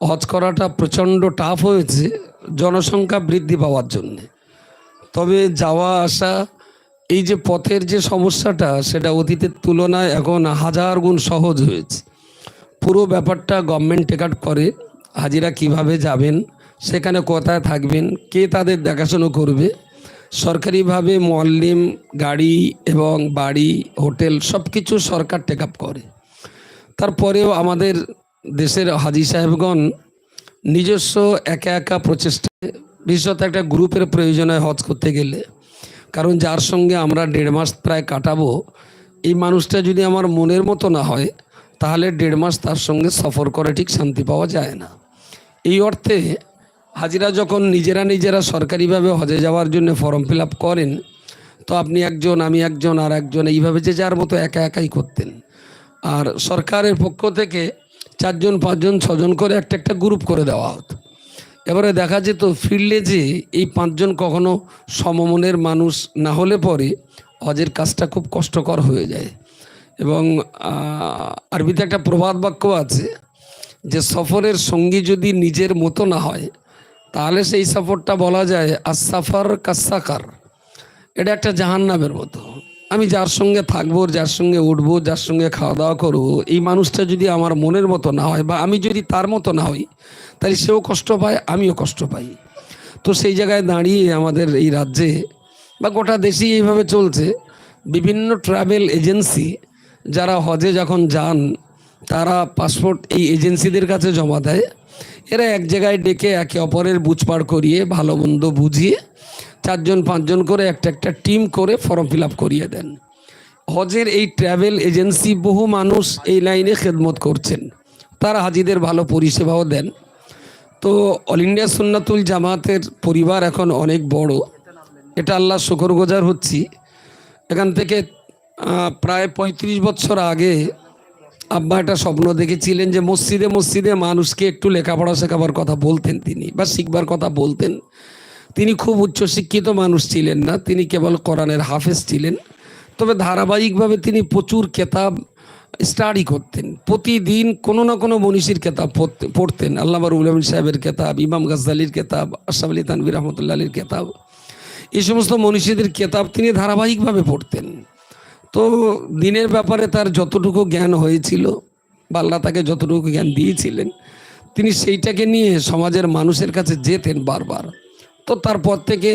হজ করাটা প্রচণ্ড টাফ হয়েছে, জনসংখ্যা বৃদ্ধি পাওয়ার জন্যে। তবে যাওয়া আসা, এই যে পথের যে সমস্যাটা, সেটা অতীতের তুলনায় এখন হাজার গুণ সহজ হয়েছে। পুরো ব্যাপারটা গভর্নমেন্ট টেকাট করে, হাজিরা কীভাবে যাবেন, সেখানে কোথায় থাকবেন, কে তাদের দেখাশুনো করবে, সরকারিভাবে মল্লিম গাড়ি এবং বাড়ি, হোটেল সব কিছু সরকার টেক আপ করে। তারপরেও আমাদের দেশের হাজি সাহেবগণ নিজস্ব একা একা প্রচেষ্টায় বিশেষত একটা গ্রুপের প্রয়োজন হয় হজ করতে গেলে। কারণ যার সঙ্গে আমরা দেড় মাস প্রায় কাটাবো, এই মানুষটা যদি আমার মনের মতো না হয়, তাহলে দেড় মাস তার সঙ্গে সফর করে ঠিক শান্তি পাওয়া যায় না। এই অর্থে হাজিরা যখন নিজেরা নিজেরা সরকারিভাবে হজে যাওয়ার জন্য ফর্ম ফিল করেন, তো আপনি একজন, আমি একজন, আর একজন, এইভাবে যে যার মতো একা একাই করতেন। আর সরকারের পক্ষ থেকে চারজন, পাঁচজন, ছজন করে একটা একটা গ্রুপ করে দেওয়া হতো। এবারে দেখা যেত ফিল্ডে যে এই পাঁচজন কখনো সমমনের মানুষ না হলে পরে হজের কাজটা খুব কষ্টকর হয়ে যায়। এবং আরবিতে একটা প্রবাদ বাক্য আছে যে সফরের সঙ্গী যদি নিজের মতো না হয়, তাহলে সেই সফরটা বলা যায় আসাফার কাসাকার এটা একটা জাহান্নামের মতো। আমি যার সঙ্গে থাকব, যার সঙ্গে উঠবো, যার সঙ্গে খাওয়া দাওয়া করব, এই মানুষটা যদি আমার মনের মতো না হয় বা আমি যদি তার মতো না হই, তাহলে সেও কষ্ট পায়, আমিও কষ্ট পাই। তো সেই জায়গায় দাঁড়িয়ে আমাদের এই রাজ্যে বা গোটা দেশেই এইভাবে চলছে, বিভিন্ন ট্রাভেল এজেন্সি যারা হজে যখন যান, তারা পাসপোর্ট এই এজেন্সিদের কাছে জমা দেয়। এরা এক জায়গায় ডেকে একে অপরের বুঝপাড় করিয়ে ভালো মন্দ বুঝিয়ে চারজন, পাঁচজন করে একটা একটা টিম করে ফর্ম ফিল আপ করিয়ে দেন। হজের এই ট্রাভেল এজেন্সি বহু মানুষ এই লাইনে খেদমত করছেন। তারা হাজিদের ভালো পরিষেবাও দেন। তো অল ইন্ডিয়া সুন্নাতুল জামাতের পরিবার এখন অনেক বড়। এটা আল্লাহ শুকর গোজার হচ্ছি। এখান থেকে প্রায় পঁয়ত্রিশ বছর আগে আব্বা একটা স্বপ্ন দেখেছিলেন যে মসজিদে মসজিদে মানুষকে একটু লেখাপড়া শেখাবার কথা বলতেন তিনি বা শিখবার কথা বলতেন। তিনি খুব উচ্চশিক্ষিত মানুষ ছিলেন না, তিনি কেবল কোরআনের হাফেজ ছিলেন। তবে ধারাবাহিকভাবে তিনি প্রচুর কেতাব স্টাডি করতেন। প্রতিদিন কোনো না কোনো মনীষীর কেতাব পড়তে- পড়তেন। আল্লাহ উলামিন সাহেবের কেতাব, ইমাম গাজ্জালির কেতাব, আশরাফ আলী তানবির রহমতুল্লাহ আলীর কেতাব, এই সমস্ত মনীষীদের কেতাব তিনি ধারাবাহিকভাবে পড়তেন। তো দিনের ব্যাপারে তার যতটুকু জ্ঞান হয়েছিল বা আল্লাহ তাকে যতটুকু জ্ঞান দিয়েছিলেন, তিনি সেইটাকে নিয়ে সমাজের মানুষের কাছে যেতেন বারবার। তো তারপর থেকে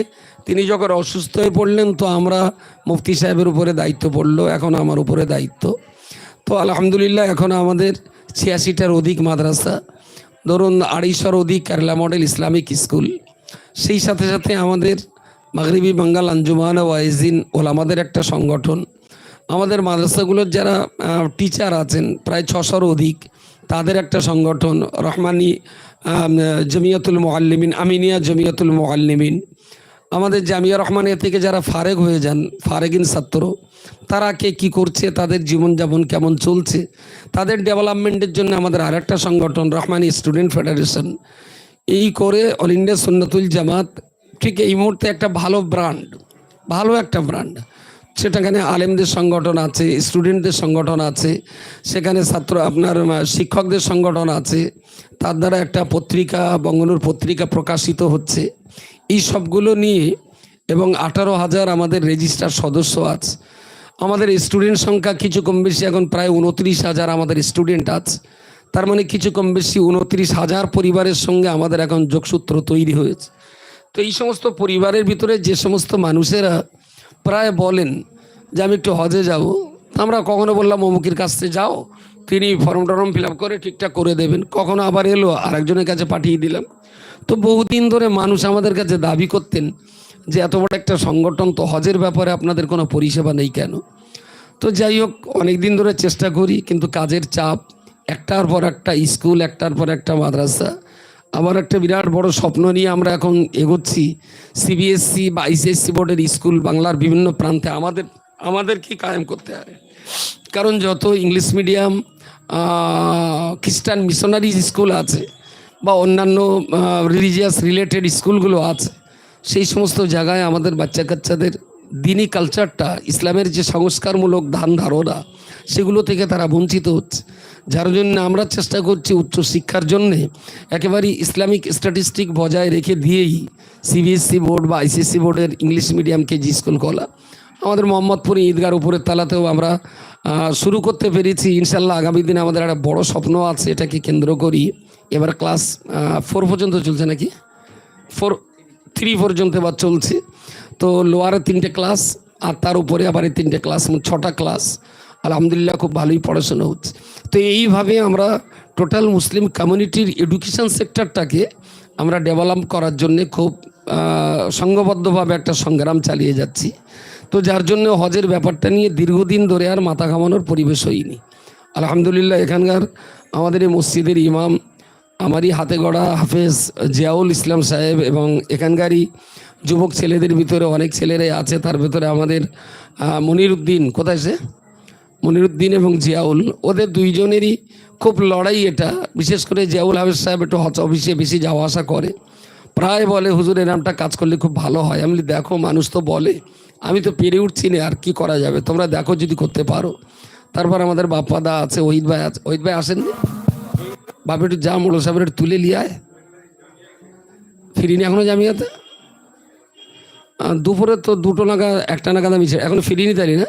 তিনি যখন অসুস্থ হয়ে পড়লেন, তো আমরা মুফতি সাহেবের উপরে দায়িত্ব পড়ল, এখন আমার উপরে দায়িত্ব। তো আলহামদুলিল্লাহ, এখন আমাদের ছিয়াশিটার অধিক মাদ্রাসা, ধরুন আড়াইশোর অধিক কেরালা মডেল ইসলামিক স্কুল। সেই সাথে সাথে আমাদের মাগরিবি, বাঙ্গাল, আঞ্জুমান, ওয়াইজিন ওলামাদের একটা সংগঠন। আমাদের মাদ্রাসাগুলোর যারা টিচার আছেন, প্রায় ছশোর অধিক, তাদের একটা সংগঠন, রহমানি জমিয়তুল মোয়াল্লিমিন আমিনিয়া জমিয়তুল মোয়াল্লিমিন আমাদের জামিয়া রহমানিয়া থেকে যারা ফারেক হয়ে যান, ফারেকিন ছাত্র, তারা কে কী করছে, তাদের জীবনযাপন কেমন চলছে, তাদের ডেভেলপমেন্টের জন্য আমাদের আরেকটা সংগঠন, রহমানি স্টুডেন্ট ফেডারেশন। এই করে অল ইন্ডিয়া সুন্নাতুল জামাত, ঠিক এই মুহূর্তে একটা ভালো ব্র্যান্ড, ভালো একটা ব্র্যান্ড। সেটাখানে আলেমদের সংগঠন আছে স্টুডেন্টদের সংগঠন আছে, সেখানে ছাত্র আপনার শিক্ষকদের সংগঠন আছে, তার দ্বারা একটা পত্রিকা, বঙ্গনুর পত্রিকা প্রকাশিত হচ্ছে। এই সবগুলো নিয়ে এবং আঠারো হাজার আমাদের রেজিস্টার সদস্য আছে। আমাদের স্টুডেন্ট সংখ্যা কিছু কম বেশি এখন প্রায় উনত্রিশ হাজার আমাদের স্টুডেন্ট আছে। তার মানে কিছু কম বেশি উনত্রিশ হাজার পরিবারের সঙ্গে আমাদের এখন যোগসূত্র তৈরি হয়েছে। তো এই সমস্ত পরিবারের ভিতরে যে সমস্ত মানুষেরা প্রায় বলেন যে আমি একটু হজে যাব। আমরা কখনো বললাম, অমুকের কাছ থেকে যাও, তিনি ফর্ম টর্ম ফিল আপ করে ঠিকঠাক করে দেবেন। কখনো আবার এলো, আরেকজনের কাছে পাঠিয়ে দিলাম। তো বহুদিন ধরে মানুষ আমাদের কাছে দাবি করতেন যে এত বড় একটা সংগঠন তো হজের ব্যাপারে আপনাদের কোনো পরিষেবা নেই কেন? তো যাই হোক অনেক দিন ধরে চেষ্টা করি, কিন্তু কাজের চাপ, একটার পর একটা স্কুল, একটার পর একটা মাদ্রাসা আবার একটা বিরাট বড় স্বপ্ন নিয়ে আমরা এখন এগোচ্ছি। সিবিএসসি বা আইসিএসসি বোর্ডের স্কুল বাংলার বিভিন্ন প্রান্তে আমাদের আমাদের কি কায়েম করতে হবে। কারণ যত ইংলিশ মিডিয়াম খ্রিস্টান মিশনারি স্কুল আছে বা অন্যান্য রিলিজিয়াস রিলেটেড স্কুলগুলো আছে, সেই সমস্ত জায়গায় আমাদের বাচ্চা কাচ্চাদের দিনী কালচারটা ইসলামের যে সংস্কারমূলক ধান ধারণা, সেগুলো থেকে তারা বঞ্চিত হচ্ছে। যার জন্য আমরা চেষ্টা করছি উচ্চ শিক্ষার জন্যে একেবারে ইসলামিক স্ট্যাটিস্টিক বজায় রেখে দিয়েই সিবিএসসি বোর্ড বা আইসিএসসি বোর্ডের ইংলিশ মিডিয়াম কেজি স্কুল খোলা আমাদের মোহাম্মদপুর ঈদগার উপরের তালাতেও আমরা শুরু করতে পেরেছি। ইনশাল্লাহ আগামী দিনে আমাদের একটা বড় স্বপ্ন আছে, এটাকে কেন্দ্র করি। এবার ক্লাস ফোর পর্যন্ত চলছে নাকি? ফোর থ্রি পর্যন্ত এবার চলছে। তো লোয়ারে তিনটে ক্লাস আর তার উপরে আবার এই তিনটে ক্লাস মোট ছটা ক্লাস আলহামদুলিল্লাহ, খুব ভালোই পড়াশোনা হচ্ছে। তো এইভাবে আমরা টোটাল মুসলিম কমিউনিটির এডুকেশন সেক্টরটাকে আমরা ডেভেলপ করার জন্য খুব সংঘবদ্ধভাবে একটা সংগ্রাম চালিয়ে যাচ্ছি। তো যার জন্য হজের ব্যাপারটা নিয়ে দীর্ঘদিন ধরে আর মাথা ঘামানোর পরিবেশ হয়নি। আলহামদুলিল্লাহ, এখানকার আমাদের এই মসজিদের ইমাম, আমারই হাতে গড়া হাফেজ জিয়াউল ইসলাম সাহেব এবং এখানকারই যুবক ছেলেদের ভিতরে অনেক ছেলেরাই আছে, তার ভিতরে আমাদের মনিরুদ্দিন, কোথায় সে? মনিরুদ্দিন এবং জিয়াউল, ওদের দুইজনেরই খুব লড়াই এটা, বিশেষ করে জিয়াউল হাফেজ সাহেব একটু হচ অফিসে বেশি যাওয়া আসা করে, প্রায় বলে, হুজুর নামটা কাজ করলে খুব ভালো হয়। আমি দেখো, মানুষ তো বলে, আমি তো পেরে উঠছি না, আর কি করা যাবে? তোমরা দেখো যদি করতে পারো। তারপর আমাদের বাপ্পাদা আছে, ওহিদ ভাই আছে, ওহিদ ভাই আসেননি? বাপ একটু যা মোড়ল সাহেবের তুলে লিয়ায় ফিরিনি এখনও জামিয়াতে? দুপুরে তো দুটো নাগাদ, একটা নাগাদ আমি এখন ফিরিনি তাই না?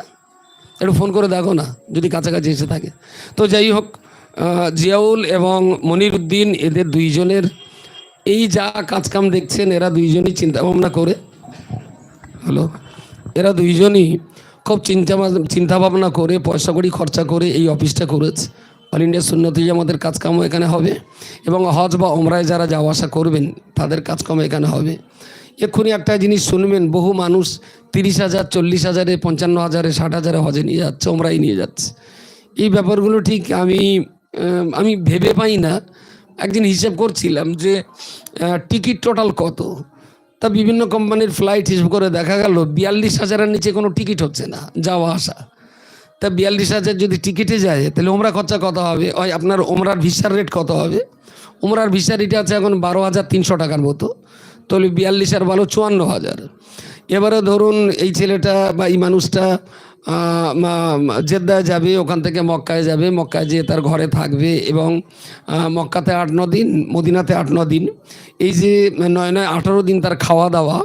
একটু ফোন করে দেখো না, যদি কাছাকাছি এসে থাকে। তো যাই হোক জিয়াউল এবং মনিরুদ্দিন এদের দুইজনের এই যা কাজকাম দেখছেন, এরা দুইজনই চিন্তা ভাবনা করে। হ্যালো? এরা দুইজনই খুব চিন্তা চিন্তা ভাবনা করে, পয়সা কড়ি খরচা করে এই অফিসটা করেছে। অল ইন্ডিয়া সুন্নতি আমাদের কাজকামও এখানে হবে এবং হজ বা ওমরায় যারা যাওয়া আসা করবেন, তাদের কাজকাম এখানে হবে। এক্ষুনি একটা জিনিস শুনবেন, বহু মানুষ তিরিশ হাজার, চল্লিশ হাজারে, পঞ্চান্ন হাজারে, ষাট হাজারে হজে নিয়ে যাচ্ছে, ওমরাই নিয়ে যাচ্ছে। এই ব্যাপারগুলো ঠিক আমি আমি ভেবে পাই না। একদিন হিসেব করছিলাম যে টিকিট টোটাল কত? তা বিভিন্ন কোম্পানির ফ্লাইট হিসেব করে দেখা গেল, বিয়াল্লিশ হাজারের নিচে কোনো টিকিট হচ্ছে না, যাওয়া আসা। তা বিয়াল্লিশ হাজার যদি টিকিটে যায়, তাহলে ওমরা খরচা কত হবে? ওই আপনার ওমরার ভিসার রেট কত হবে? ওমরার ভিসার রেট আছে এখন বারো হাজার তিনশো টাকার মতো। তাহলে বিয়াল্লিশ আর বারো চুয়ান্ন হাজার। এবারে ধরুন এই ছেলেটা বা এই মানুষটা জেদ্দায় যাবে, ওখান থেকে মক্কায় যাবে, মক্কায় যেয়ে তার ঘরে থাকবে এবং মক্কাতে আট, ন দিন, মদিনাতে আট, ন দিন। এই যে নয় নয়, আঠারো দিন তার খাওয়া দাওয়া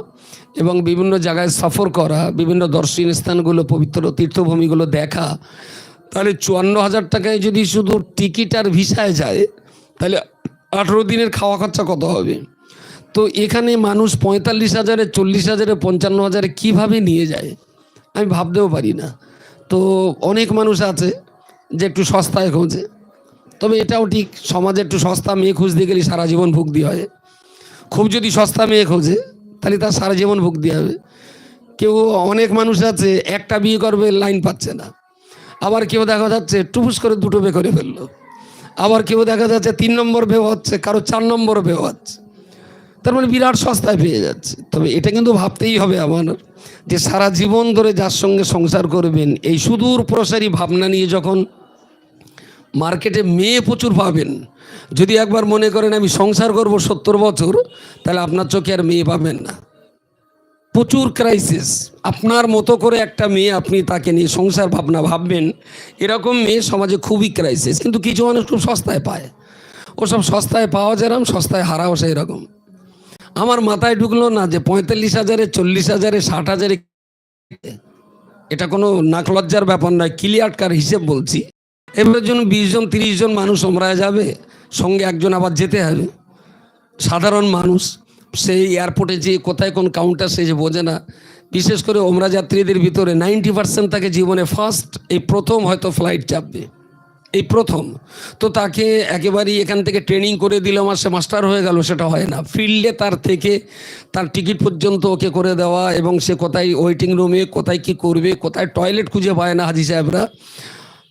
এবং বিভিন্ন জায়গায় সফর করা, বিভিন্ন দর্শনীয় স্থানগুলো, পবিত্র তীর্থভূমিগুলো দেখা, তাহলে চুয়ান্ন হাজার টাকায় যদি শুধু টিকিট আর ভিসায় যায়, তাহলে আঠেরো দিনের খাওয়া খরচা কত হবে? তো এখানে মানুষ পঁয়তাল্লিশ হাজারে, চল্লিশ হাজারে, পঞ্চান্ন হাজারে কীভাবে নিয়ে যায়? আমি ভাবতেও পারি না। তো অনেক মানুষ আছে যে একটু সস্তায় খোঁজে। তবে এটাও ঠিক, সমাজে একটু সস্তা মেয়ে খুঁজতে গেলে সারা জীবন ভুগতে হয়। খুব যদি সস্তা মেয়ে খোঁজে, তাহলে তার সারা জীবন ভুগতে হবে। কেউ অনেক মানুষ আছে, একটা বিয়ে করবে, লাইন পাচ্ছে না। আবার কেউ দেখা যাচ্ছে, টুপুস করে দুটো বে করে ফেলল। আবার কেউ দেখা যাচ্ছে, তিন নম্বর বেও হচ্ছে, কারও চার নম্বর বেও হচ্ছে। তার মানে বিরাট সস্তায় পেয়ে যাচ্ছে। তবে এটা কিন্তু ভাবতেই হবে আমার যে সারা জীবন ধরে যার সঙ্গে সংসার করবেন, এই সুদূর প্রসারী ভাবনা নিয়ে যখন মার্কেটে মেয়ে প্রচুর পাবেন, যদি একবার মনে করেন আমি সংসার করব সত্তর বছর, তাহলে আপনার চোখে আর মেয়ে পাবেন না। প্রচুর ক্রাইসিস আপনার মতো করে একটা মেয়ে আপনি তাকে নিয়ে সংসার ভাবনা ভাববেন, এরকম মেয়ে সমাজে খুবই ক্রাইসিস কিন্তু কিছু মানুষ খুব সস্তায় পায়। ওসব সস্তায় পাওয়া যেরকম সস্তায় হারাও সেই রকম। আমার মাথায় ঢুকলো না যে পঁয়তাল্লিশ হাজারে, চল্লিশ হাজারে, ষাট হাজারে এটা কোনো নাকলজ্জার ব্যাপার নয় ক্লিয়ারকার হিসেব বলছি। এবারের জন্য বিশ জন, তিরিশ জন মানুষ ওমরায় যাবে, সঙ্গে একজন আবার যেতে হবে। সাধারণ মানুষ, সেই এয়ারপোর্টে যে কোথায় কোন কাউন্টার সে যে বোঝে না। বিশেষ করে ওমরা যাত্রীদের ভিতরে নাইনটি পার্সেন্ট তাকে জীবনে ফার্স্ট এই প্রথম হয়তো ফ্লাইট চাপবে। এই প্রথম। তো তাকে একেবারেই এখান থেকে ট্রেনিং করে দিল, আমার সে মাস্টার হয়ে গেল, সেটা হয় না। ফিল্ডে তার থেকে তার টিকিট পর্যন্ত ওকে করে দেওয়া এবং সে কোথায় ওয়েটিং রুমে কোথায় কি করবে, কোথায় টয়লেট খুঁজে পায় না হাজি সাহেবরা।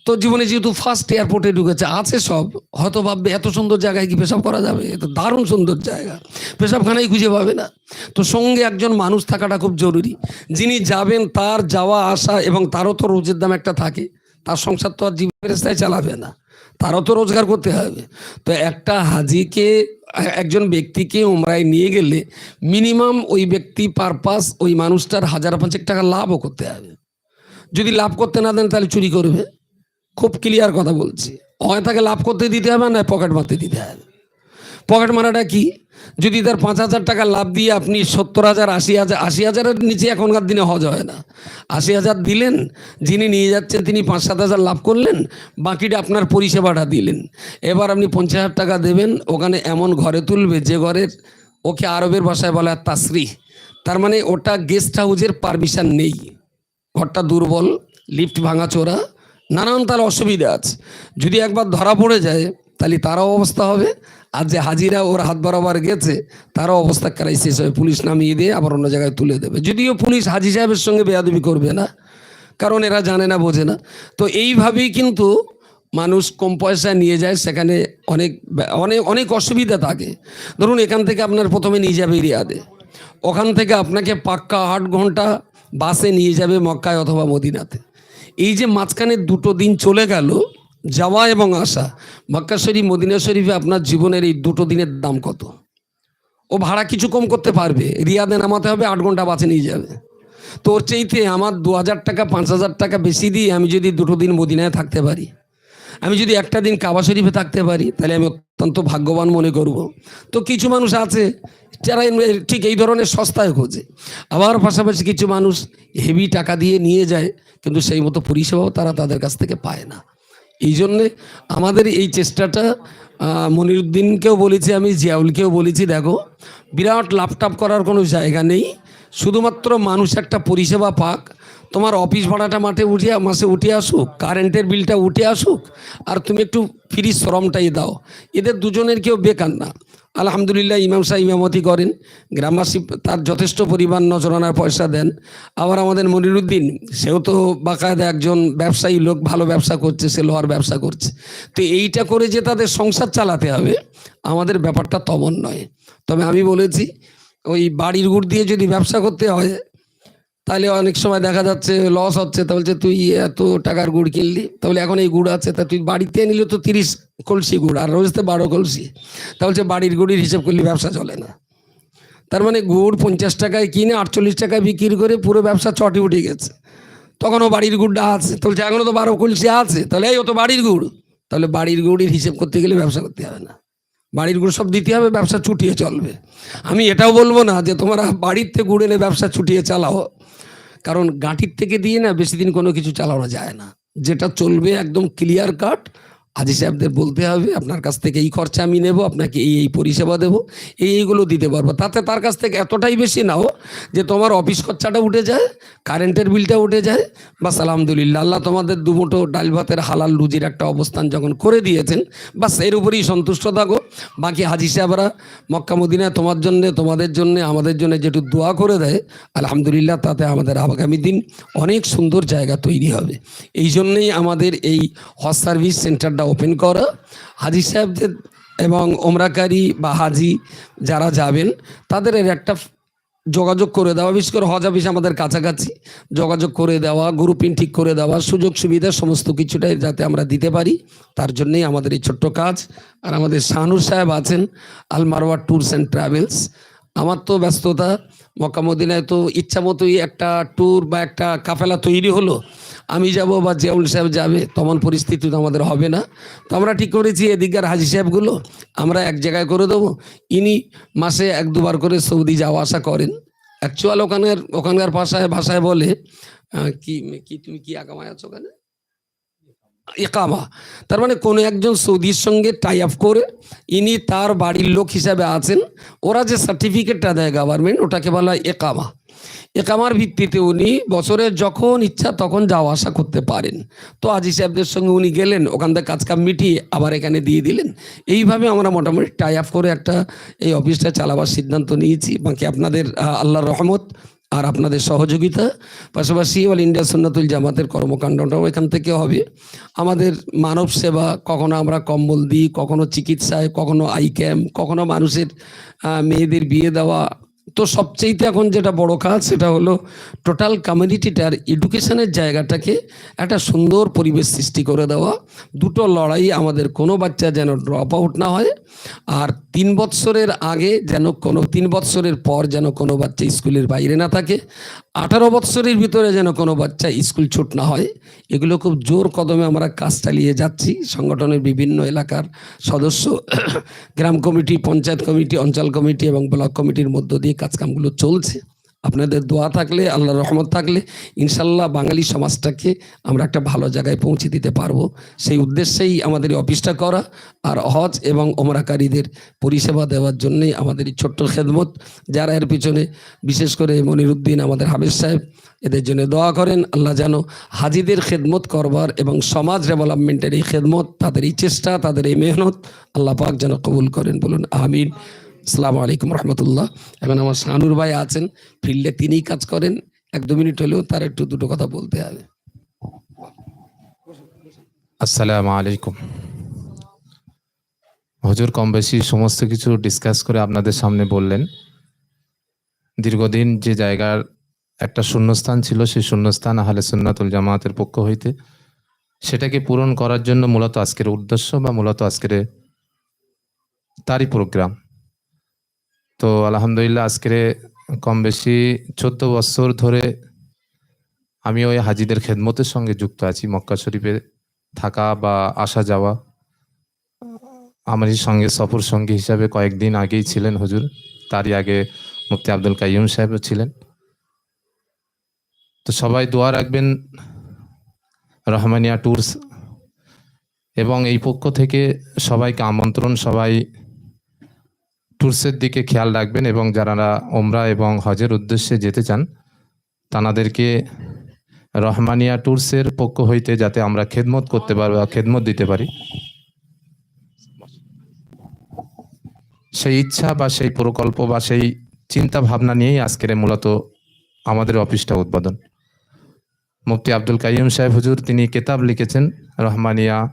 তো জীবনে যেহেতু ফার্স্ট এয়ারপোর্টে ঢুকেছে, আছে সব। হয়তো ভাববে এত সুন্দর জায়গায় কি পেশাব করা যাবে? এ তো দারুণ সুন্দর জায়গা। পেশাবখানাই খুঁজে পাবে না। তো সঙ্গে একজন মানুষ থাকাটা খুব জরুরি। যিনি যাবেন তার যাওয়া, আসা এবং তারও তো রোজের দাম একটা থাকে। তার সংসার তো আর জীবনের রাস্তায় চালাবে না, তারও তো রোজগার করতে হবে। তো একটা হাজিকে, একজন ব্যক্তিকে উমরায় নিয়ে গেলে মিনিমাম ওই ব্যক্তি পারপাস ওই মানুষটার হাজার পাঁচেক টাকা লাভও করতে হবে। যদি লাভ করতে না দেন তাহলে চুরি করবে। খুব ক্লিয়ার কথা বলছি। হয় তাকে লাভ করতে দিতে হবে না পকেট মারতে দিতে হবে। পকেট মারাটা কি? যদি তার পাঁচ হাজার টাকা লাভ দিয়ে আপনি সত্তর হাজার, আশি হাজার, আশি হাজারের নিচে এখনকার দিনে হজ হয় না। আশি হাজার দিলেন, যিনি নিয়ে যাচ্ছেন তিনি পাঁচ, সাত হাজার লাভ করলেন, বাকিটা আপনার পরিষেবাটা দিলেন। এবার আপনি পঞ্চাশ হাজার টাকা দেবেন, ওখানে এমন ঘরে তুলবে যে ঘরের ওকে আরবের ভাষায় বলা তাসরি তার মানে ওটা গেস্ট হাউসের পারমিশন নেই। ঘরটা দুর্বল লিফট ভাঙাচোরা নানান তার অসুবিধা আছে। যদি একবার ধরা পড়ে যায়, তাহলে তারও অবস্থা হবে। আর যে হাজিরা ওর হাত বরাবর গেছে, তারও অবস্থা ক্রাইসিস হবে পুলিশ নামিয়ে দিয়ে আবার অন্য জায়গায় তুলে দেবে। যদিও পুলিশ হাজি সাহেবের সঙ্গে বেয়াদবি করবে না, কারণ এরা জানে না, বোঝে না। তো এইভাবেই কিন্তু মানুষ কম পয়সা নিয়ে যায়, সেখানে অনেক অনেক অনেক অসুবিধা থাকে। ধরুন এখান থেকে আপনার প্রথমে নিয়ে যাবে রিয়াদে। ওখান থেকে আপনাকে পাক্কা আট ঘণ্টা বাসে নিয়ে যাবে মক্কায় অথবা মদিনাতে। এই যে মাঝখানে দুটো দিন চলে গেল যাওয়া এবং আসা, মক্কা শরীফ, মদিনা শরীফে আপনার জীবনের এই দুটো দিনের দাম কত? ও ভাড়া কিছু কম করতে পারবে, রিয়াদে নামাতে হবে, আট ঘণ্টা বাসে নিয়ে যাবে। তো ওর চাইতে আমার দু হাজার টাকা, পাঁচ হাজার টাকা বেশি দিয়ে আমি যদি দুটো দিন মদিনায় থাকতে পারি, আমি যদি একটা দিন কাবা শরীফে থাকতে পারি, তাহলে আমি অত্যন্ত ভাগ্যবান মনে করব। তো কিছু মানুষ আছে, যারা ঠিক এই ধরনের সস্তায় খোঁজে। আবার পাশাপাশি কিছু মানুষ হেভি টাকা দিয়ে নিয়ে যায়, কিন্তু সেই মতো পরিষেবাও তারা তাদের কাছ থেকে পায় না। এই জন্যে আমাদের এই চেষ্টাটা মনিরুদ্দিনকেও বলেছি, আমি জিয়াউলকেও বলেছি, দেখো, বিরাট লাপটাপ করার কোনো জায়গা নেই। শুধুমাত্র মানুষ একটা পরিষেবা পাক তোমার অফিস ভাড়াটা মাঠে উঠে মাসে উঠে আসুক কারেন্টের বিলটা উঠে আসুক, আর তুমি একটু ফ্রি শ্রমটাই দাও। এদের দুজনের কেউ বেকার না। আলহামদুলিল্লাহ, ইমাম সাহেব ইমামতি করেন। গ্রামবাসী তার যথেষ্ট পরিমাণ নজরানার পয়সা দেন। আবার আমাদের মনিরুদ্দিন, সেও তো বাকায়দা একজন ব্যবসায়ী লোক, ভালো ব্যবসা করছে, সে লোহার ব্যবসা করছে। তো এইটা করে যে তাদের সংসার চালাতে হবে, আমাদের ব্যাপারটা তমন নয়। তবে আমি বলেছি, ওই বাড়ির গুড় দিয়ে যদি ব্যবসা করতে হয় তাহলে অনেক সময় দেখা যাচ্ছে লস হচ্ছে, তা বলছে, তুই এত টাকার গুড় কিনলি? তাহলে এখন এই গুড় আছে, তা তুই বাড়িতে নিলে তো তিরিশ কলসি গুড়, আর রোজ বারো কলসি। তা বলছে, বাড়ির গুড়ির হিসেব করলে ব্যবসা চলে না। তার মানে গুড় পঞ্চাশ টাকায় কিনে আটচল্লিশ টাকায় বিক্রি করে পুরো ব্যবসা চটে উঠে গেছে। তখনও বাড়ির গুড়টা আছে, তো বলছে, এখনও তো বারো কলসি আছে, তাহলে এই তো বাড়ির গুড়। তাহলে বাড়ির গুড়ির হিসেব করতে গেলে ব্যবসা করতে হবে না। বাড়ির গুড় সব দিতে হবে, ব্যবসা ছুটিয়ে চলবে। আমি এটাও বলব না যে, তোমরা বাড়িতে গুড় এনে ব্যবসা ছুটিয়ে চালাও। কারণ গাঁটির থেকে দিয়ে না বেশি দিন কোনো কিছু চালানো যায় না। যেটা চলবে একদম ক্লিয়ার কাট হাজি সাহেবদের বলতে হবে, আপনার কাছ থেকে এই খরচা আমি নেব, আপনাকে এই এই পরিষেবা দেবো, এই, এইগুলো দিতে পারব। তাতে তার কাছ থেকে এতটাই বেশি নাও যে তোমার অফিস খরচাটা উঠে যায়, কারেন্টের বিলটা উঠে যায়। বাস আলহামদুলিল্লাহ, আল্লাহ তোমাদের দুমুটো ডাল ভাতের হালাল রুজির একটা অবস্থান যখন করে দিয়েছেন, বাসের উপরেই সন্তুষ্ট থাকো। বাকি হাজি সাহেবরা মক্কা মদিনায় তোমার জন্য, তোমাদের জন্য, আমাদের জন্য যেটু দোয়া করে দেয়, আলহামদুলিল্লাহ তাতে আমাদের আগামী দিন অনেক সুন্দর জায়গা তৈরি হবে। এই জন্যেই আমাদের এই হজ সার্ভিস সেন্টারটা ওপেন করা। হাজি সাহেবদের এবং ওমরাকারী বা হাজি যারা যাবেন তাদের এর একটা যোগাযোগ করে দেওয়া। বিশেষ করে হজ অফিস আমাদের কাছাকাছি। যোগাযোগ করে দেওয়া গ্রুপিং ঠিক করে দেওয়া, সুযোগ সুবিধা সমস্ত কিছুটাই যাতে আমরা দিতে পারি। তার জন্যই আমাদের এই ছোট্ট কাজ। আর আমাদের শাহনুর সাহেব আছেন Al Marwa tours and travels. আমার তো ব্যস্ততা, মক্কা মদিনায় তো ইচ্ছা মতোই একটা ট্যুর বা একটা কাফেলা তৈরি হলো। আমি যাব বা জিয়াউল সাহেব যাবে, তেমন পরিস্থিতি তো আমাদের হবে না। তো আমরা ঠিক করেছি এদিককার হাজি সাহেবগুলো, আমরা এক জায়গায় করে দেবো। ইনি মাসে এক দুবার করে সৌদি যাওয়া আসা করেন। অ্যাকচুয়াল ওখানের ওখানকার ভাষায় ভাষায় বলে কি কি তুমি কি আগামায় আছো ওখানে? ইকামা। তার মানে কোনো একজন সৌদির সঙ্গে টাই আপ করে ইনি তার বাড়ির লোক হিসাবে আছেন, ওরা যে সার্টিফিকেটটা দেয় গভর্নমেন্ট ওটাকে বলা হয় একামা একামার ভিত্তিতে উনি বছরে যখন ইচ্ছা তখন যাওয়া আসা করতে পারেন। তো আজি সাহেবদের সঙ্গে উনি গেলেন, ওখান থেকে কাজ কাম মিটিয়ে আবার এখানে দিয়ে দিলেন। এইভাবে আমরা মোটামুটি টাই আপ করে একটা এই অফিসটা চালাবার সিদ্ধান্ত নিয়েছি। বাকি আপনাদের আল্লাহর রহমত আর আপনাদের সহযোগিতা, পাশাপাশি অল ইন্ডিয়া সুন্নাতুল জামাতের কর্মকাণ্ডটাও এখান থেকে হবে। আমাদের মানব সেবা, কখনো আমরা কম্বল দিই, কখনো চিকিৎসায়, কখনো আই ক্যাম্প, কখনো মানুষের মেয়েদের বিয়ে দেওয়া তো সবচেয়েতে এখন যেটা বড় কাজ, সেটা হলো টোটাল কমিউনিটিটার এডুকেশনের জায়গাটাকে একটা সুন্দর পরিবেশ সৃষ্টি করে দেওয়া। দুটো লড়াই আমাদের কোনো বাচ্চা যেন ড্রপ আউট না হয়, আর তিন বৎসরের আগে যেন কোনো, তিন বৎসরের পর যেন কোনো বাচ্চা স্কুলের বাইরে না থাকে, আঠারো বৎসরের ভিতরে যেন কোনো বাচ্চা স্কুল ছুট না হয়। এগুলো খুব জোর কদমে আমরা কাজ চালিয়ে যাচ্ছি। সংগঠনের বিভিন্ন এলাকার সদস্য, গ্রাম কমিটি, পঞ্চায়েত কমিটি, অঞ্চল কমিটি এবং ব্লক কমিটির মধ্য দিয়ে কাজকামগুলো চলছে। আপনাদের দোয়া থাকলে আল্লাহ রহমত থাকলে, ইনশাল্লাহ বাঙালি সমাজটাকে আমরা একটা ভালো জায়গায় পৌঁছে দিতে পারব। সেই উদ্দেশ্যেই আমাদের অফিসটা করা আর হজ এবং ওমরাকারীদের পরিষেবা দেওয়ার জন্যই আমাদের এই ছোট্ট খেদমত। যারা এর পিছনে, বিশেষ করে মনিরুদ্দিন, আমাদের হাবিজ সাহেব, এদের জন্য দোয়া করেন, আল্লাহ যেন হাজিদের খেদমত করবার এবং সমাজ ডেভেলপমেন্টের এই খেদমত, তাদের এই চেষ্টা, তাদের এই মেহনত আল্লাহ পাক যেন কবুল করেন। বলুন, আমিন। আসসালামু আলাইকুম রহমতুল্লাহ। এখন আমার শানুর ভাই আছেন, ফিল্ডে তিনিই কাজ করেন। এক দু মিনিট হলেও তার একটু দুটো কথা বলতে হবে। আসসালামু আলাইকুম। হজুর কম বেশি সমস্ত কিছু ডিসকাস করে আপনাদের সামনে বললেন। দীর্ঘদিন যে জায়গার একটা শূন্যস্থান ছিল, সেই শূন্যস্থান আহলে সুন্নাতুল জামাতের পক্ষ হইতে সেটাকে পূরণ করার জন্য মূলত আজকের উদ্দেশ্য বা মূলত আজকের তারই প্রোগ্রাম তো আলহামদুলিল্লাহ আজকের কম বেশি চোদ্দ বছর ধরে আমি ওই হাজিদের খেদমতের সঙ্গে যুক্ত আছি, মক্কা শরীফে থাকা বা আসা যাওয়া। আমারই সঙ্গে, সফর সঙ্গী হিসাবে কয়েকদিন আগেই ছিলেন হুজুর। তারই আগে মুফতি আব্দুল কাইয়ুম সাহেবও ছিলেন। তো সবাই দোয়া রাখবেন রহমানিয়া ট্যুরস। এবং এই পক্ষ থেকে সবাইকে আমন্ত্রণ, সবাই ট্যুরসের দিকে খেয়াল রাখবেন এবং যারা ওমরা এবং হজের উদ্দেশ্যে যেতে চান, তানাদেরকে রহমানিয়া ট্যুরসের পক্ষ হইতে যাতে আমরা খেদমত করতে পারি বা খেদমত দিতে পারি। সেই ইচ্ছা বা সেই প্রকল্প বা সেই চিন্তা ভাবনা নিয়েই আজকের মূলত আমাদের অফিসটা উদ্বোধন। মুফতি আব্দুল কাইম সাহেব হুজুর, তিনি কেতাব লিখেছেন রহমানিয়া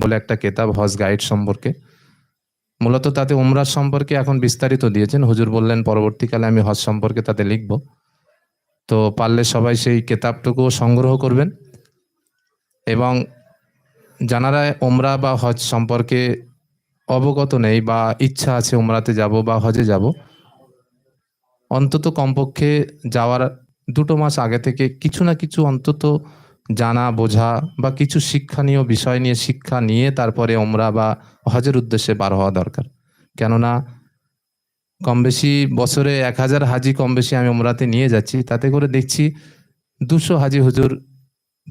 বলে একটা কেতাব, হজ গাইড সম্পর্কে। মূলত তাতে উমরাজ সম্পর্কে এখন বিস্তারিত দিয়েছেন। হুজুর বললেন, পরবর্তীকালে আমি হজ সম্পর্কে তাতে লিখব। তো পারলে সবাই সেই কেতাবটুকু সংগ্রহ করবেন। এবং যারা ওমরা বা হজ সম্পর্কে অবগত নেই বা ইচ্ছা আছে উমরাতে যাব বা হজে যাব, অন্তত কমপক্ষে যাওয়ার দুটো মাস আগে থেকে কিছু না কিছু অন্তত জানা, বোঝা বা কিছু শিক্ষণীয় বিষয় নিয়ে শিক্ষা নিয়ে তারপরে ওমরা বা হজের উদ্দেশ্যে বার হওয়া দরকার। কেননা কম বেশি বছরে এক হাজার হাজি কম বেশি আমি ওমরাতে নিয়ে যাচ্ছি, তাতে করে দেখছি দুশো হাজি হুজুর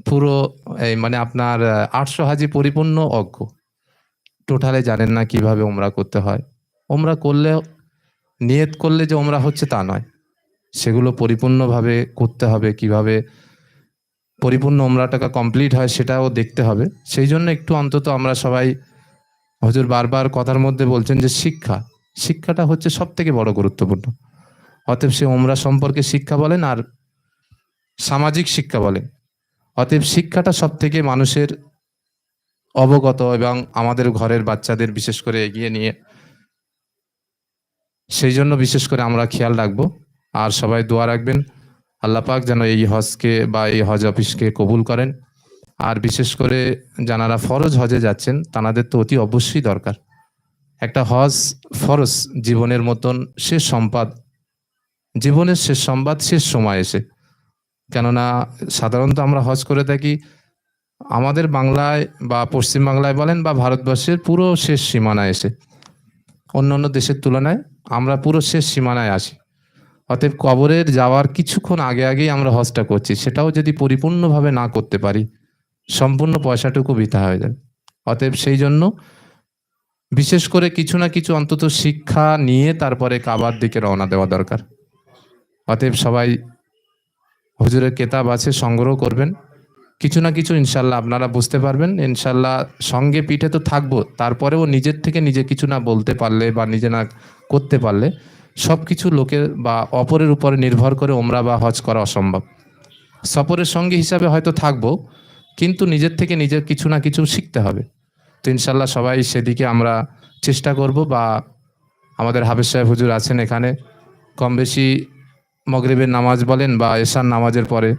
পুরো এই মানে আপনার আটশো হাজি পরিপূর্ণ অজ্ঞ। টোটালে জানেন না কীভাবে ওমরা করতে হয়। ওমরা করলে, নিয়ত করলে যে ওমরা হচ্ছে তা নয়। সেগুলো পরিপূর্ণভাবে করতে হবে, কীভাবে পরিপূর্ণ ওমরাটাকা কমপ্লিট হয় সেটাও দেখতে হবে। সেই জন্য একটু অন্তত আমরা সবাই হজুর বারবার কথার মধ্যে বলছেন যে শিক্ষা, শিক্ষাটা হচ্ছে সব থেকে বড় গুরুত্বপূর্ণ। অতএব সে ওমরা সম্পর্কে শিক্ষা বলেন আর সামাজিক শিক্ষা বলেন। অতএব শিক্ষাটা সব থেকে মানুষের অবগত এবং আমাদের ঘরের বাচ্চাদের বিশেষ করে এগিয়ে নিয়ে সেই জন্য বিশেষ করে আমরা খেয়াল রাখব। আর সবাই দোয়া রাখবেন। আল্লাহ পাক যেন এই হজকে বা এই হজ অফিসকে কবুল করেন। আর বিশেষ করে যারা ফরজ হজে যাচ্ছেন তাদের তো অতি অবশ্যই দরকার। একটা হজ ফরজ জীবনের মতন শেষ সম্পাদ, জীবনের শেষ সংবাদ শেষ সময় এসে। কেননা সাধারণত আমরা হজ করে থাকি, আমাদের বাংলায় বা পশ্চিম বাংলায় বলেন বা ভারতবর্ষের পুরো শেষ সীমানায় এসে। অন্য অন্য দেশের তুলনায় আমরা পুরো শেষ সীমানায় আসি। অতএব কবরের যাওয়ার কিছুক্ষণ আগে আগেই আমরা হজটা করছি। সেটাও যদি পরিপূর্ণভাবে না করতে পারি, সম্পূর্ণ পয়সাটুকু বৃথা হয়ে যাবে। অতএব সেই জন্য বিশেষ করে কিছু না কিছু অন্তত শিক্ষা নিয়ে তারপরে কাবার দিকে রওনা দেওয়া দরকার। অতএব সবাই হুজুরের কেতাব আছে, সংগ্রহ করবেন। কিছু না কিছু ইনশাল্লাহ আপনারা বুঝতে পারবেন। ইনশাল্লাহ সঙ্গে পিঠে তো থাকব, তারপরেও নিজের থেকে নিজে কিছু না বলতে পারলে বা নিজে না করতে পারলে সব কিছু লোকের বা অপরের উপরে নির্ভর করে ওমরা বা হজ করা অসম্ভব। সফরের সঙ্গী হিসাবে হয়তো থাকব, কিন্তু নিজের থেকে নিজের কিছু না কিছু শিখতে হবে। তো ইনশাল্লাহ সবাই সেদিকে আমরা চেষ্টা করব বা আমাদের হাফেজ সাহেব হুজুর আছেন এখানে। কম বেশি মগরিবের নামাজ বলেন বা এশার নামাজের পরে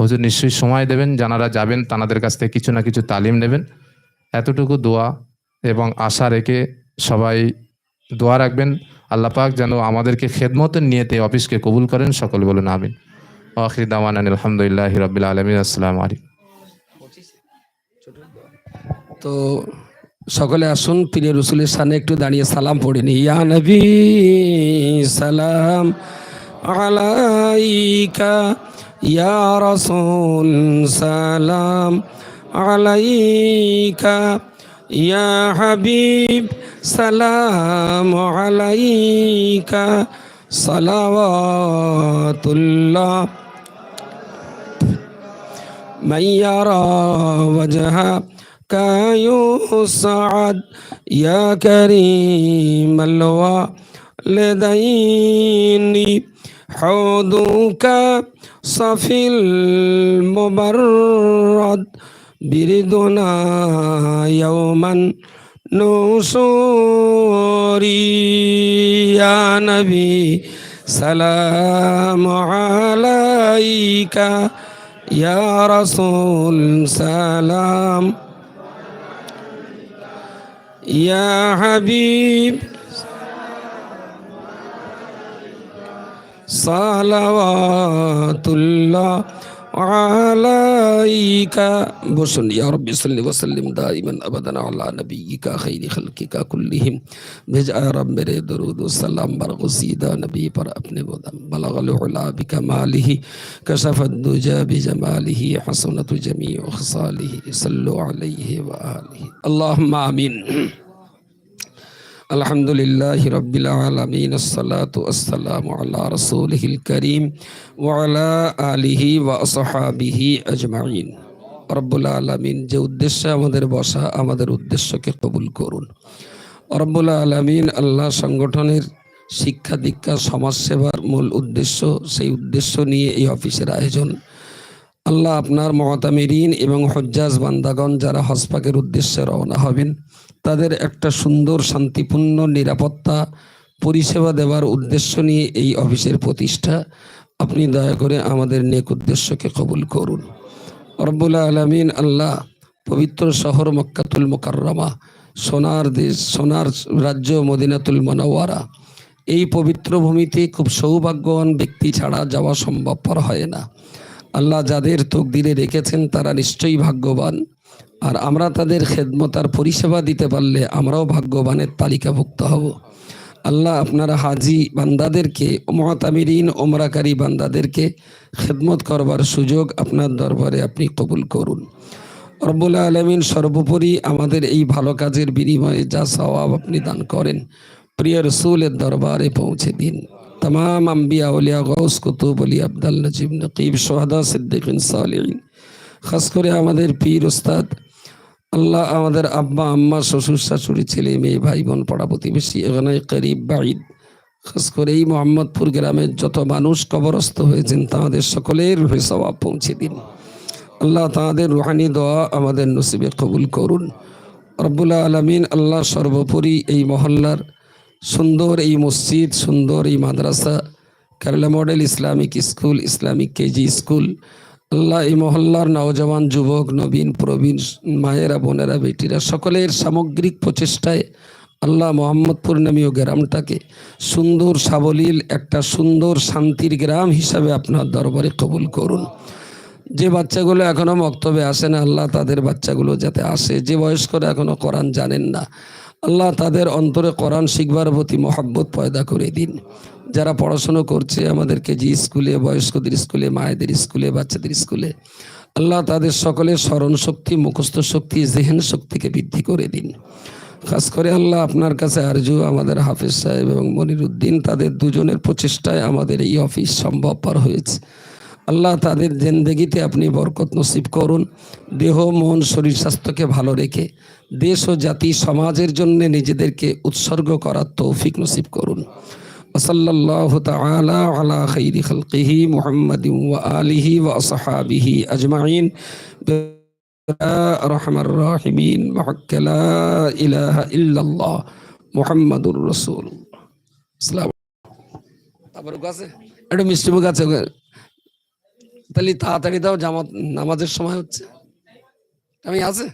হুজুর নিশ্চয়ই সময় দেবেন যারা যাবেন তাদের কাছ থেকে কিছু না কিছু তালিম নেবেন। এতটুকু দোয়া এবং আশা রেখে সবাই দোয়া রাখবেন। আল্লাহ পাক যেন আমাদেরকে খেদমতের নিয়েতে অফিসকে কবুল করেন, সকলে বলুন আমিন। আখির দাওয়ান আলহামদুলিল্লাহ রবিল আলমিন, আসসালামু আলাইকুম। তো সকলে আসুন প্রিয় রসুলের সামনে একটু দাঁড়িয়ে সালাম পড়ে নি ইয়া নবী, সালাম আলাইকা, ইয়া রসুল, সালাম আলাইকা, ইয়া হাবিব সালাম আলাইকা সালাওয়াতুল্লাহ من يرى وجهك يسعد يا كريم الوالدين حوضك صفي المبرد بردنا يوما نصوري يا نبي سلام عليك يا رسول سلام. يا حبيب صلوات الله عليك بسن يا رب صل وسلم دائما ابدا على نبيك خير خلقك كلهم بھیجا رب میرے درود و سلام بر غسیدہ نبی پر اپنے مدم بلغ العلا بکمالہ کشف الدجا بجمالہ حسنت جمیع خصالہ صلو علیہ وآلہ اللہم آمین আলহামদুলিল্লাহ রবিল আলমিন আসসালাতাম আল্লাহ রসুলহিল করিম ওয়ালা আলিহি ওয়াসহাবিহি আজমাইন। রব্বুল আলমিন, যে উদ্দেশ্যে আমাদের বসা, আমাদের উদ্দেশ্যকে কবুল করুন। রব্বুল আলমিন, আল্লাহ সংগঠনের শিক্ষা দীক্ষা, সমাজসেবার মূল উদ্দেশ্য, সেই উদ্দেশ্য নিয়ে এই অফিসের আয়োজন। আল্লাহ আপনার মহাতামিরিন এবং হজ্জাজ বান্দাগণ যারা হজপাকের উদ্দেশ্যে রওনা হবেন তাদের একটা সুন্দর শান্তিপূর্ণ নিরাপত্তা পরিষেবা দেওয়ার উদ্দেশ্য নিয়ে এই অফিসের প্রতিষ্ঠা। আপনি দয়া করে আমাদের নেক উদ্দেশ্যকে কবুল করুন। রব্বুল আলমিন আল্লাহ পবিত্র শহর মক্কাতুল মোকাররমা, সোনার দেশ, সোনার রাজ্য মদিনাতুল মনোয়ারা এই পবিত্র ভূমিতে খুব সৌভাগ্যবান ব্যক্তি ছাড়া যাওয়া সম্ভবপর হয় না। আল্লাহ যাদের তকদিরে রেখেছেন তারা নিশ্চয়ই ভাগ্যবান। আর আমরা তাদের খেদমত আর পরিষেবা দিতে পারলে আমরাও ভাগ্যবানের তালিকাভুক্ত হব। আল্লাহ আপনারা হাজি বান্দাদেরকে মহাতামিরিন ওমরাকারী বান্দাদেরকে খেদমত করবার সুযোগ আপনার দরবারে আপনি কবুল করুন। রব্বুল আলমিন সর্বোপরি আমাদের এই ভালো কাজের বিনিময়ে যা স্বভাব আপনি দান করেন, প্রিয় রসুলের দরবারে পৌঁছে দিন। তাম আম্বিয়া উলিয়া গৌস কুতুব আলী আবদাল নজিব নকিব সোহাদা সিদ্দিক খাস করে আমাদের পীর ওস্তাদ আল্লাহ আমাদের আব্বা, আম্মা, শ্বশুর, শাশুড়ি, ছেলে, মেয়ে, ভাই, বোন, পাড়া প্রতিবেশী এখানে করিব বাড়ির খাস করে এই মোহাম্মদপুর গ্রামের যত মানুষ কবরস্থ হয়েছেন, তাদের সকলের রুহে সওয়াব পৌঁছে দিন। আল্লাহ তাদের রুহানি, দোয়া আমাদের নসিবে কবুল করুন। রব্বুল্লাহ আলমিন আল্লাহ সর্বোপরি এই মহল্লার সুন্দর এই মসজিদ, সুন্দর এই মাদ্রাসা, Kerala model Islamic school, Islamic KG school আল্লাহ এই মহল্লার নওজওয়ান যুবক, নবীন, প্রবীণ, মায়েরা, বোনেরা, বেটিরা সকলের সামগ্রিক প্রচেষ্টায় আল্লাহ মোহাম্মদপুর নামীয় গ্রামটাকে সুন্দর সাবলীল, একটা সুন্দর শান্তির গ্রাম হিসাবে আপনার দরবারে কবুল করুন। যে বাচ্চাগুলো এখনও মক্তবে আসে না, আল্লাহ তাদের বাচ্চাগুলো যাতে আসে। যে বয়স্করা এখনও কোরআন জানেন না, আল্লাহ তাদের অন্তরে কোরআন শিখবার প্রতি মহাব্বত পয়দা করে দিন। যারা পড়াশুনো করছে আমাদেরকে যে স্কুলে, বয়স্কদের স্কুলে, মায়েদের স্কুলে, বাচ্চাদের স্কুলে, আল্লাহ তাদের সকলের স্মরণ শক্তি, মুখস্থ শক্তি, জেহেন শক্তিকে বৃদ্ধি করে দিন। খাস করে আল্লাহ আপনার কাছে আরজু, আমাদের হাফিজ সাহেব এবং মনির উদ্দিন তাদের দুজনের প্রচেষ্টায় আমাদের এই অফিস সম্ভবপর হয়েছে। আল্লাহ তাদের জেন্দেগিতে আপনি বরকত নসিব করুন। দেহ, মন, শরীর স্বাস্থ্যকে ভালো রেখে দেশ ও জাতি সমাজের জন্য নিজেদেরকে উৎসর্গ করার তৌফিক নসিব করুন। ওসল্লাহ তালা আলা খৈরি খলকিহি মোহাম্মদ আলিহি ও আসহাবিহি আজমাইন। রহমার রাহিমিন। মহক্লা ইলাহা ইল্লাল্লাহ মুহাম্মাদুর রসুল ইসলাম তারপরে আছে? একটু মিষ্টিমুখ আছে তাহলে তাড়াতাড়ি দাও, জামাত নামাজের সময় হচ্ছে। আমি আছে?